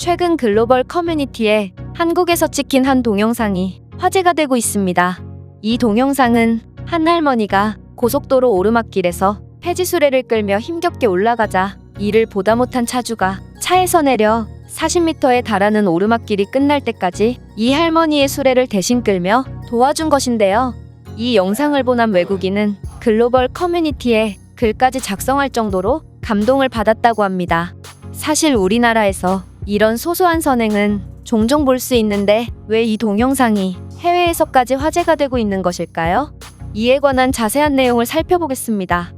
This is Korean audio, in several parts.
최근 글로벌 커뮤니티에 한국에서 찍힌 한 동영상이 화제가 되고 있습니다. 이 동영상은 한 할머니가 고속도로 오르막길에서 폐지수레를 끌며 힘겹게 올라가자 이를 보다 못한 차주가 차에서 내려 40m에 달하는 오르막길이 끝날 때까지 이 할머니의 수레를 대신 끌며 도와준 것인데요. 이 영상을 본한 외국인은 글로벌 커뮤니티에 글까지 작성할 정도로 감동을 받았다고 합니다. 사실 우리나라에서 이런 소소한 선행은 종종 볼 수 있는데 왜 이 동영상이 해외에서까지 화제가 되고 있는 것일까요? 이에 관한 자세한 내용을 살펴보겠습니다.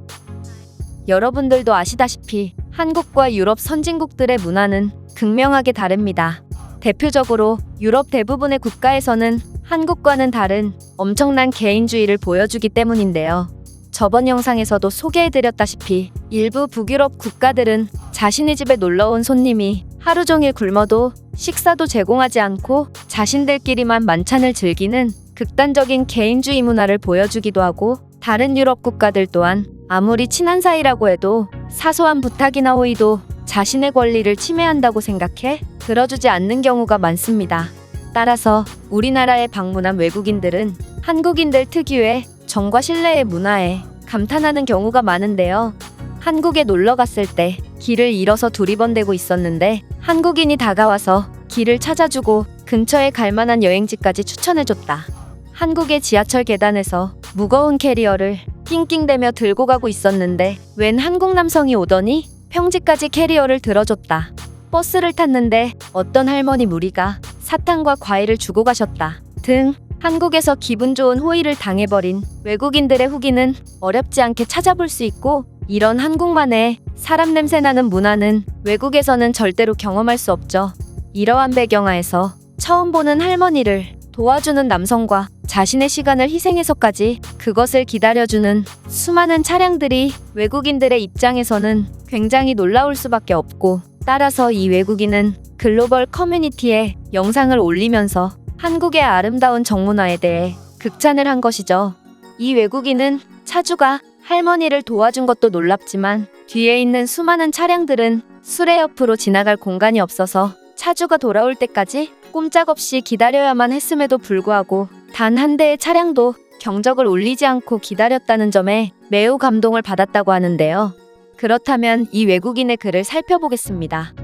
여러분들도 아시다시피 한국과 유럽 선진국들의 문화는 극명하게 다릅니다. 대표적으로 유럽 대부분의 국가에서는 한국과는 다른 엄청난 개인주의를 보여주기 때문인데요. 저번 영상에서도 소개해드렸다시피 일부 북유럽 국가들은 자신의 집에 놀러온 손님이 하루 종일 굶어도 식사도 제공하지 않고 자신들끼리만 만찬을 즐기는 극단적인 개인주의 문화를 보여주기도 하고 다른 유럽 국가들 또한 아무리 친한 사이라고 해도 사소한 부탁이나 호의도 자신의 권리를 침해한다고 생각해 들어주지 않는 경우가 많습니다. 따라서 우리나라에 방문한 외국인들은 한국인들 특유의 정과 신뢰의 문화에 감탄하는 경우가 많은데요. 한국에 놀러 갔을 때 길을 잃어서 두리번대고 있었는데 한국인이 다가와서 길을 찾아주고 근처에 갈 만한 여행지까지 추천해줬다. 한국의 지하철 계단에서 무거운 캐리어를 낑낑대며 들고 가고 있었는데 웬 한국 남성이 오더니 평지까지 캐리어를 들어줬다. 버스를 탔는데 어떤 할머니 무리가 사탕과 과일을 주고 가셨다. 등 한국에서 기분 좋은 호의를 당해버린 외국인들의 후기는 어렵지 않게 찾아볼 수 있고 이런 한국만의 사람 냄새 나는 문화는 외국에서는 절대로 경험할 수 없죠. 이러한 배경하에서 처음 보는 할머니를 도와주는 남성과 자신의 시간을 희생해서까지 그것을 기다려주는 수많은 차량들이 외국인들의 입장에서는 굉장히 놀라울 수밖에 없고 따라서 이 외국인은 글로벌 커뮤니티에 영상을 올리면서 한국의 아름다운 정문화에 대해 극찬을 한 것이죠. 이 외국인은 차주가 할머니를 도와준 것도 놀랍지만 뒤에 있는 수많은 차량들은 수레 옆으로 지나갈 공간이 없어서 차주가 돌아올 때까지 꼼짝없이 기다려야만 했음에도 불구하고 단 한 대의 차량도 경적을 울리지 않고 기다렸다는 점에 매우 감동을 받았다고 하는데요. 그렇다면 이 외국인의 글을 살펴보겠습니다.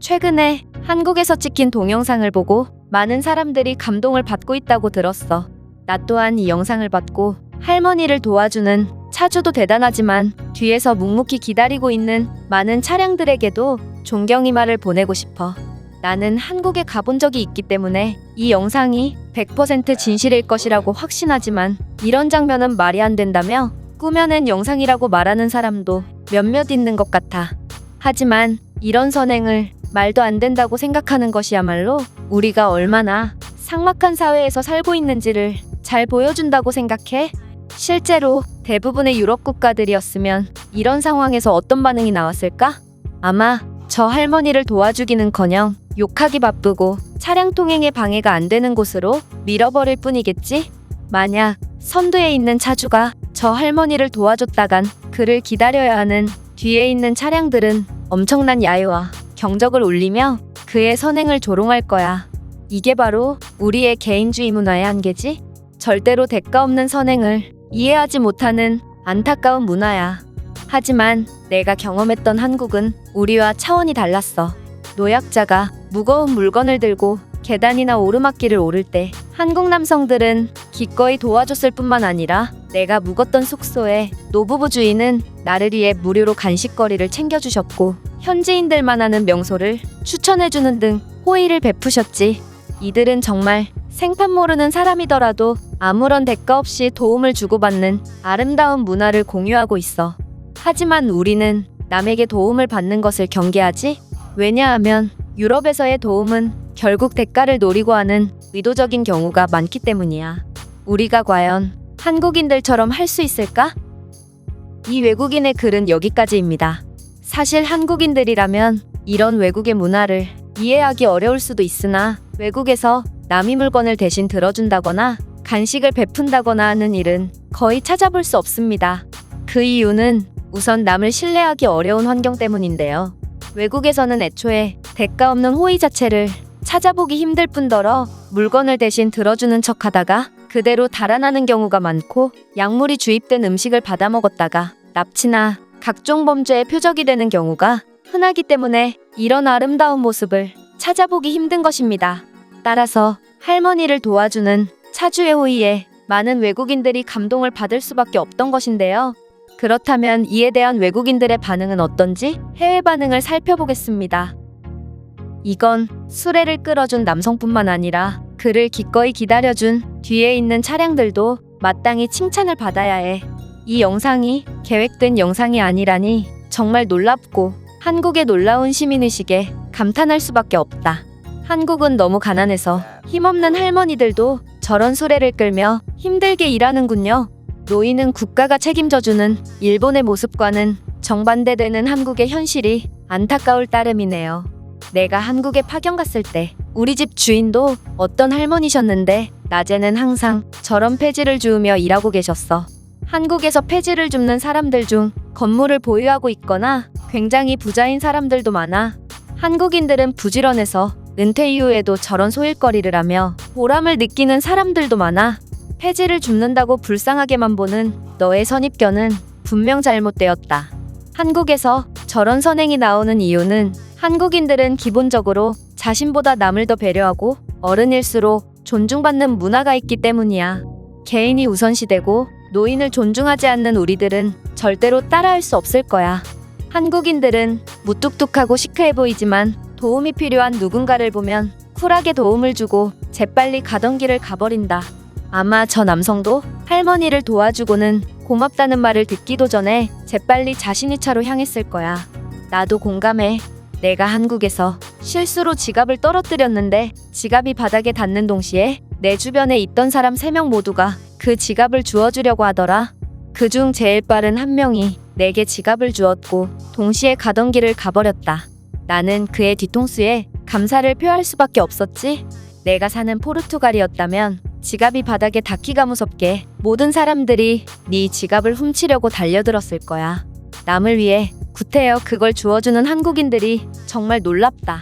최근에 한국에서 찍힌 동영상을 보고 많은 사람들이 감동을 받고 있다고 들었어. 나 또한 이 영상을 받고 할머니를 도와주는 차주도 대단하지만 뒤에서 묵묵히 기다리고 있는 많은 차량들에게도 존경의 말을 보내고 싶어. 나는 한국에 가본 적이 있기 때문에 이 영상이 100% 진실일 것이라고 확신하지만 이런 장면은 말이 안 된다며 꾸며낸 영상이라고 말하는 사람도 몇몇 있는 것 같아. 하지만 이런 선행을 말도 안 된다고 생각하는 것이야말로 우리가 얼마나 삭막한 사회에서 살고 있는지를 잘 보여준다고 생각해. 실제로 대부분의 유럽 국가들이었으면 이런 상황에서 어떤 반응이 나왔을까? 아마 저 할머니를 도와주기는커녕 욕하기 바쁘고 차량 통행에 방해가 안 되는 곳으로 밀어버릴 뿐이겠지? 만약 선두에 있는 차주가 저 할머니를 도와줬다간 그를 기다려야 하는 뒤에 있는 차량들은 엄청난 야유와 경적을 울리며 그의 선행을 조롱할 거야. 이게 바로 우리의 개인주의 문화의 한계지? 절대로 대가 없는 선행을 이해하지 못하는 안타까운 문화야. 하지만 내가 경험했던 한국은 우리와 차원이 달랐어. 노약자가 무거운 물건을 들고 계단이나 오르막길을 오를 때 한국 남성들은 기꺼이 도와줬을 뿐만 아니라 내가 묵었던 숙소에 노부부 주인은 나를 위해 무료로 간식거리를 챙겨주셨고 현지인들만 아는 명소를 추천해주는 등 호의를 베푸셨지. 이들은 정말 생판 모르는 사람이더라도 아무런 대가 없이 도움을 주고받는 아름다운 문화를 공유하고 있어. 하지만 우리는 남에게 도움을 받는 것을 경계하지? 왜냐하면 유럽에서의 도움은 결국 대가를 노리고 하는 의도적인 경우가 많기 때문이야. 우리가 과연 한국인들처럼 할 수 있을까? 이 외국인의 글은 여기까지입니다. 사실 한국인들이라면 이런 외국의 문화를 이해하기 어려울 수도 있으나 외국에서 남의 물건을 대신 들어준다거나 간식을 베푼다거나 하는 일은 거의 찾아볼 수 없습니다. 그 이유는 우선 남을 신뢰하기 어려운 환경 때문인데요. 외국에서는 애초에 대가 없는 호의 자체를 찾아보기 힘들 뿐더러 물건을 대신 들어주는 척 하다가 그대로 달아나는 경우가 많고 약물이 주입된 음식을 받아 먹었다가 납치나 각종 범죄의 표적이 되는 경우가 흔하기 때문에 이런 아름다운 모습을 찾아보기 힘든 것입니다. 따라서 할머니를 도와주는 차주의 호의에 많은 외국인들이 감동을 받을 수밖에 없던 것인데요. 그렇다면 이에 대한 외국인들의 반응은 어떤지 해외 반응을 살펴보겠습니다. 이건 수레를 끌어준 남성뿐만 아니라 그를 기꺼이 기다려준 뒤에 있는 차량들도 마땅히 칭찬을 받아야 해. 이 영상이 계획된 영상이 아니라니 정말 놀랍고 한국의 놀라운 시민의식에 감탄할 수밖에 없다. 한국은 너무 가난해서 힘없는 할머니들도 저런 수레를 끌며 힘들게 일하는군요. 노인은 국가가 책임져주는 일본의 모습과는 정반대되는 한국의 현실이 안타까울 따름이네요. 내가 한국에 파견 갔을 때 우리 집 주인도 어떤 할머니셨는데 낮에는 항상 저런 폐지를 주우며 일하고 계셨어. 한국에서 폐지를 줍는 사람들 중 건물을 보유하고 있거나 굉장히 부자인 사람들도 많아. 한국인들은 부지런해서 은퇴 이후에도 저런 소일거리를 하며 보람을 느끼는 사람들도 많아. 폐지를 줍는다고 불쌍하게만 보는 너의 선입견은 분명 잘못되었다. 한국에서 저런 선행이 나오는 이유는 한국인들은 기본적으로 자신보다 남을 더 배려하고 어른일수록 존중받는 문화가 있기 때문이야. 개인이 우선시되고 노인을 존중하지 않는 우리들은 절대로 따라할 수 없을 거야. 한국인들은 무뚝뚝하고 시크해 보이지만 도움이 필요한 누군가를 보면 쿨하게 도움을 주고 재빨리 가던 길을 가버린다. 아마 저 남성도 할머니를 도와주고는 고맙다는 말을 듣기도 전에 재빨리 자신의 차로 향했을 거야. 나도 공감해. 내가 한국에서 실수로 지갑을 떨어뜨렸는데 지갑이 바닥에 닿는 동시에 내 주변에 있던 사람 3명 모두가 그 지갑을 주워주려고 하더라. 그중 제일 빠른 한 명이 내게 지갑을 주었고 동시에 가던 길을 가버렸다. 나는 그의 뒤통수에 감사를 표할 수밖에 없었지. 내가 사는 포르투갈이었다면 지갑이 바닥에 닿기가 무섭게 모든 사람들이 네 지갑을 훔치려고 달려들었을 거야. 남을 위해 구태여 그걸 주워주는 한국인들이 정말 놀랍다.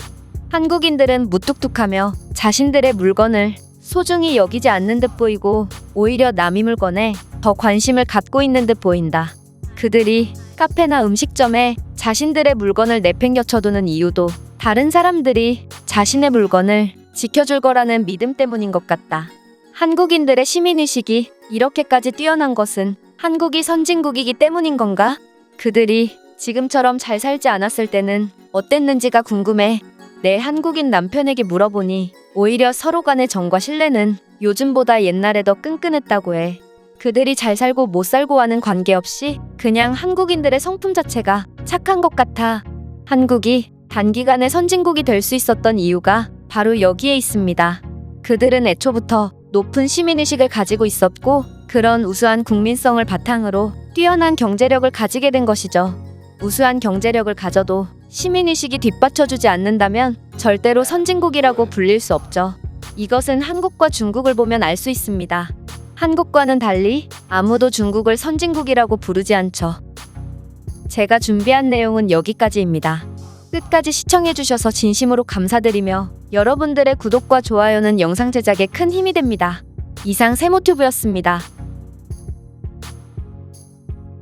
한국인들은 무뚝뚝하며 자신들의 물건을 소중히 여기지 않는 듯 보이고 오히려 남의 물건에 더 관심을 갖고 있는 듯 보인다. 그들이 카페나 음식점에 자신들의 물건을 내팽겨쳐두는 이유도 다른 사람들이 자신의 물건을 지켜줄 거라는 믿음 때문인 것 같다. 한국인들의 시민의식이 이렇게까지 뛰어난 것은 한국이 선진국이기 때문인 건가? 그들이 지금처럼 잘 살지 않았을 때는 어땠는지가 궁금해. 내 한국인 남편에게 물어보니 오히려 서로 간의 정과 신뢰는 요즘보다 옛날에 더 끈끈했다고 해. 그들이 잘 살고 못 살고와는 관계없이 그냥 한국인들의 성품 자체가 착한 것 같아. 한국이 단기간에 선진국이 될 수 있었던 이유가 바로 여기에 있습니다. 그들은 애초부터 높은 시민의식을 가지고 있었고 그런 우수한 국민성을 바탕으로 뛰어난 경제력을 가지게 된 것이죠. 우수한 경제력을 가져도 시민의식이 뒷받쳐주지 않는다면 절대로 선진국이라고 불릴 수 없죠. 이것은 한국과 중국을 보면 알 수 있습니다. 한국과는 달리 아무도 중국을 선진국이라고 부르지 않죠. 제가 준비한 내용은 여기까지입니다. 끝까지 시청해주셔서 진심으로 감사드리며 여러분들의 구독과 좋아요는 영상 제작에 큰 힘이 됩니다. 이상 세모튜브였습니다.